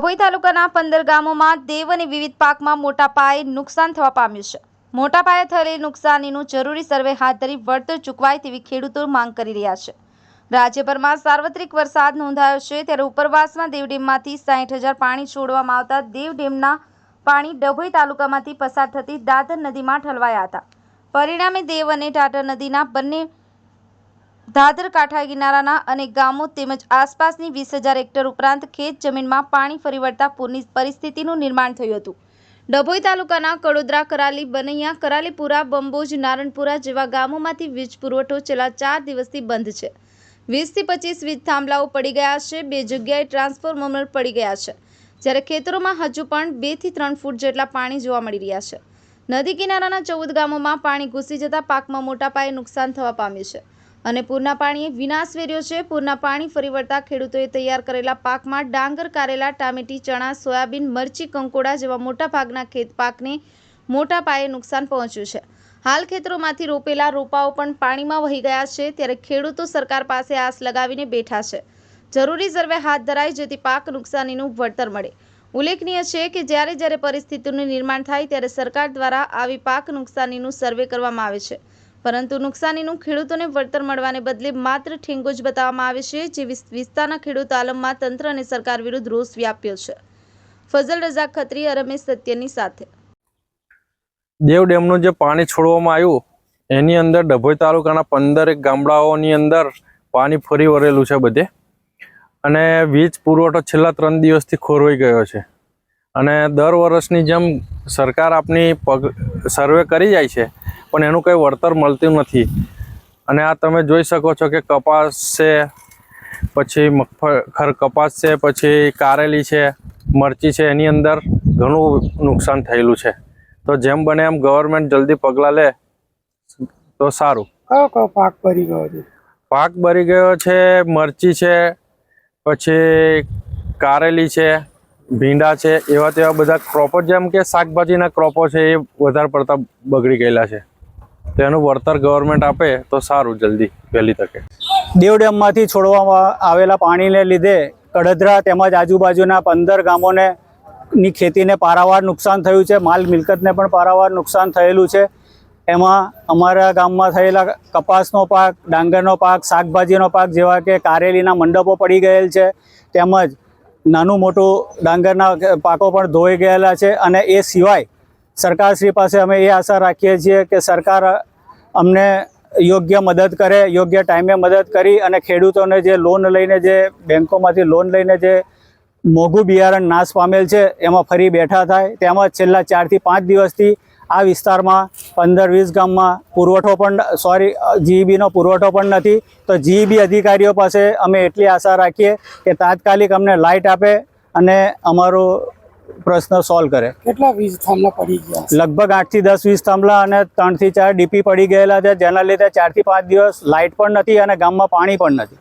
ડભોઈ તાલુકાના પંદર ગામોમાં દેવ અને વિવિધ પાકમાં મોટા પાયે નુકસાન થવા પામ્યું છે. મોટા પાયે થયેલી નુકસાનીનું જરૂરી સર્વે હાથ ધરી વળતર ચૂકવાય તેવી ખેડૂતો માંગ કરી રહ્યા છે. રાજ્યભરમાં સાર્વત્રિક વરસાદ નોંધાયો છે ત્યારે ઉપરવાસમાં દેવ ડેમમાંથી સાઠ હજાર પાણી છોડવામાં આવતા દેવ ડેમના પાણી ડભોઈ તાલુકામાંથી પસાર થતી દાદર નદીમાં ઠલવાયા હતા. પરિણામે દેવ અને ટાટર નદીના બંને દાદર કાંઠા કિનારાના અનેક ગામો તેમજ આસપાસની વીસ હજાર હેક્ટર ઉપરાંત ખેત જમીનમાં પાણી ફરી વળતા પૂરની પરિસ્થિતિનું નિર્માણ થયું હતું. ડભોઈ તાલુકાના કડોદરા, કરાલી, બનૈયા, કરાલીપુરા, બંબોજ, નારણપુરા જેવા ગામોમાંથી વીજ પુરવઠો છેલ્લા ચાર દિવસથી બંધ છે. વીસથી પચીસ વીજ થાંભલાઓ પડી ગયા છે, બે જગ્યાએ ટ્રાન્સફોર્મર પડી ગયા છે. જ્યારે ખેતરોમાં હજુ પણ બેથી ત્રણ ફૂટ જેટલા પાણી જોવા મળી રહ્યા છે. નદી કિનારાના ચૌદ ગામોમાં પાણી ઘૂસી જતા પાકમાં મોટા પાયે નુકસાન થવા પામ્યું છે. અને પૂરના પાણીએ વિનાશ વેર્યો છે. પૂરના પાણી ફરી વળતા ખેડૂતોએ તૈયાર કરેલા પાકમાં ડાંગર, કારેલા, ટામેટી, ચણા, સોયાબીન, મરચી, કંકોડા જેવા મોટા ભાગના ખેત પાકને મોટા પાયે નુકસાન પહોંચ્યું છે. હાલ ખેતરોમાંથી રોપેલા રોપાઓ પણ પાણીમાં વહી ગયા છે. ત્યારે ખેડૂતો સરકાર પાસે આસ લગાવીને બેઠા છે. જરૂરી સર્વે હાથ ધરાય જેથી પાક નુકસાનીનું વળતર મળે. ઉલ્લેખનીય છે કે જ્યારે જ્યારે પરિસ્થિતિનું નિર્માણ થાય ત્યારે સરકાર દ્વારા આવી પાક નુકસાનીનું સર્વે કરવામાં આવે છે. પરંતુ નુકસાનીનું ખેડૂતોને વળતર મળવાને બદલે માત્ર ઠેંગો જ બતાવવામાં આવે છે, જે વિસ- વિસ્તારના ખેડૂત આલમમાં તંત્ર અને સરકાર વિરુદ્ધ રોષ વ્યાપ્યો છે. ફઝલ રઝાક ખત્રી રમેશ સત્યની સાથે. દેવ ડેમનું જે પાણી છોડવામાં આવ્યું, એની અંદર ડભોઈ તાલુકાના પંદરેક ગામડાઓની અંદર પાણી ફરી વળેલું છે બધે. અને વીજ પુરવઠો છેલ્લા ત્રણ દિવસથી ખોરવાઈ ગયો છે. અને દર વર્ષની જેમ સરકાર આપની પગ, સર્વે કરી જાય છે પણ એનું કંઈ વળતર મળતું નથી. અને આ તમે જોઈ શકો છો કે કપાસ છે પછી મગફળ કપાસ છે પછી કારેલી છે મરચી છે એની અંદર ઘણું નુકસાન થયેલું છે. તો જેમ બને એમ ગવર્મેન્ટ જલ્દી પગલાં લે. તો સારું. કયો કયો પાક ભરી ગયો છે? પાક બરી ગયો છે મરચી છે પછી કારેલી છે ભીંડા છે એવા તેવા બધા ક્રોપો જેમ કે શાકભાજીના ક્રોપો છે એ વધારે પડતા બગડી ગયેલા છે. તો એનું વળતર ગવર્મેન્ટ આપે તો સારું જલ્દી, વહેલી તકે. દેવ ડેમમાંથી છોડવામાં આવેલા પાણીને લીધે કડધરા તેમજ આજુબાજુના પંદર ગામોને ની ખેતીને પારાવાર નુકસાન થયું છે. માલ મિલકતને પણ પારાવાર નુકસાન થયેલું છે. એમાં અમારા ગામમાં થયેલા કપાસનો પાક, ડાંગરનો પાક, શાકભાજીનો પાક જેવા કે કારેલીના મંડપો પડી ગયેલ છે. તેમજ નાનું મોટું ડાંગરના પાકો પણ ધોઈ ગયેલા છે. અને એ સિવાય સરકારશ્રી પાસે અમે એ આશા રાખીએ છીએ કે સરકાર અમને યોગ્ય મદદ કરે, યોગ્ય ટાઈમે મદદ કરી અને ખેડૂતોને જે લોન લઈને જે બેંકોમાંથી લોન લઈને જે મોંઘું બિયારણ નાશ પામેલ છે, એમાં ફરી બેઠા થાય. તેમજ છેલ્લા ચારથી પાંચ દિવસથી આ વિસ્તારમાં પંદર વીસ ગામમાં પુરવઠો પણ સોરી જીઈબીનો પુરવઠો પણ નથી. તો જીઈબી અધિકારીઓ પાસે અમે એટલી આશા રાખીએ કે તાત્કાલિક અમને લાઇટ આપે અને અમારો પ્રશ્ન સોલ્વ કરે. કેટલા વીજ થાંભલા પડી ગયા? લગભગ આઠથી દસ વીસ થાંભલા અને ત્રણથી ચાર ડીપી પડી ગયેલા છે જેના લીધે ચારથી પાંચ દિવસ લાઇટ પણ નથી અને ગામમાં પાણી પણ નથી.